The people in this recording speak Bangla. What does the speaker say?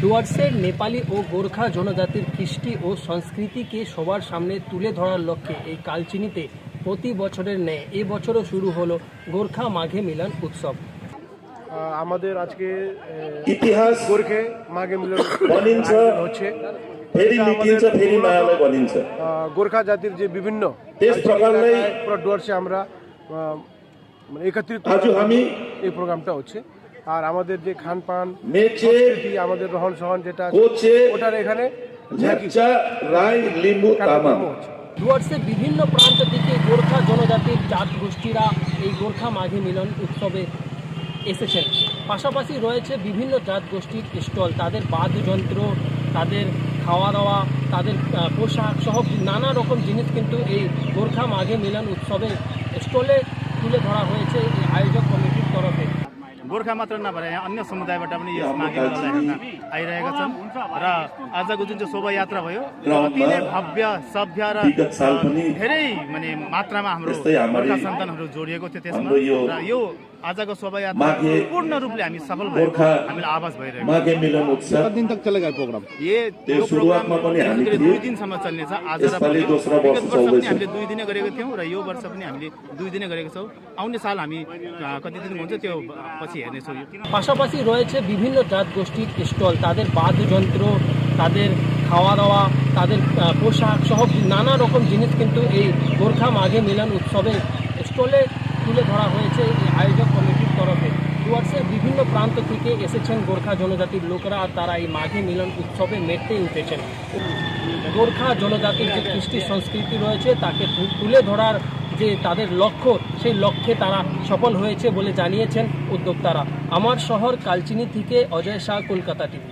ডুয়ার্সের নেপালি ও গোর্খা জনজাতির কৃষ্টি ও সংস্কৃতিকে সবার সামনে তুলে ধরার লক্ষ্যে এই কালচিনিতে প্রতি বছরের ন্যায় এবছরও শুরু হলো গোর্খা মাঘে মিলন উৎসব। আমাদের আজকে ইতিহাস গোর্খে মাঘে মিলন হচ্ছে। फेरि এটা আমাদের मेटिन्छ फेरि मायालाई भनिन्छ আহ, গোর্খা জাতির যে বিভিন্ন त्यस प्रकारले পুরো ডুয়ার্সে আমরা আহ, মানে একত্রিত आज हामी এই প্রোগ্রামটা হচ্ছে আর আমাদের যে খান পান मेचे সংস্কৃতি আমাদের রহন সহন যেটা আছে, কোচে ওটার এখানে ঝাঁকি झ्याचा राई लिम्बू কার্যক্রম तामाङ হচ্ছে ডুয়ার্সের বিভিন্ন প্রান্ত থেকে গোর্খা জনজাতির জাত গোষ্ঠীরা এই গোর্খা মাঘে মিলন উৎসবে এসেছেন পাশাপাশি রয়েছে বিভিন্ন জাত গোষ্ঠীর স্টল তাদের বাদ্যযন্ত্র তাদের খাওয়া দাওয়া তাদের আহ, পোশাক সহ নানা রকম জিনিস কিন্তু এই গোর্খা মাঘে মিলন উৎসবে স্টলে তুলে ধরা হয়েছে এই আয়োজক কমিটির তরফে गोर्खा मात्र नभएर यहाँ अन्य समुदायबाट पनि यस माघे मेलालाई हेर्न आइरहेका छन् र आजको जुन चाहिँ शोभायात्रा भयो यो अति नै भव्य सभ्य र विगत साल पनि धेरै माने मात्रामा हाम्रो यस्तै हाम्रै गोर्खा सन्तानहरू जोडिएको थियो त्यसमा हाम्रो यो र यो आजको शोभायात्रा माघे पूर्ण रूपले हामी सफल भएको गोर्खा हामीलाई आवाज भइरहेको छ। माघे मिलन उत्सव दिन तक चलेगा ये प्रोग्राम ये त्यो यो प्रोग्राम सुरुवातमा पनि हामी विशेष गरी थियौँ। दुई दिनसम्म चल्नेछ आज र यसपालि भोलि। दोस्रो वर्ष विगत वर्ष पनि चल्दैछ। हामीले दुई दिने गरेको थियौँ र यो वर्ष पनि हामीले दुई दिने गरेको छौँ आउने साल हामी अ, कति दिन हुन्छ त्यो पछि हेर्नेछौँ यो পাশাপাশি রয়েছে বিভিন্ন জাত গোষ্ঠীর স্টল তাদের বাদ্যযন্ত্র তাদের খাওয়া দাওয়া তাদের আহ, পোশাক সহ নানা রকম জিনিস কিন্তু এই গোর্খা মাঘে মিলন উৎসবে স্টলে বিভিন্ন প্রান্ত থেকে এসেছেন গোর্খা জনজাতির লোকেরা আর তারা এই মাঘে মিলন উৎসবে মেতে উঠেছেন। গোর্খা জনজাতির যে কৃষ্টি সংস্কৃতি রয়েছে, তাকে তুলে ধরার যে তাদের লক্ষ্য, সেই লক্ষ্যে তারা সফল হয়েছে বলে জানিয়েছেন উদ্যোক্তারা। আমার শহর কালচিনি থেকে অজয় শাহ, কলকাতা টিভি।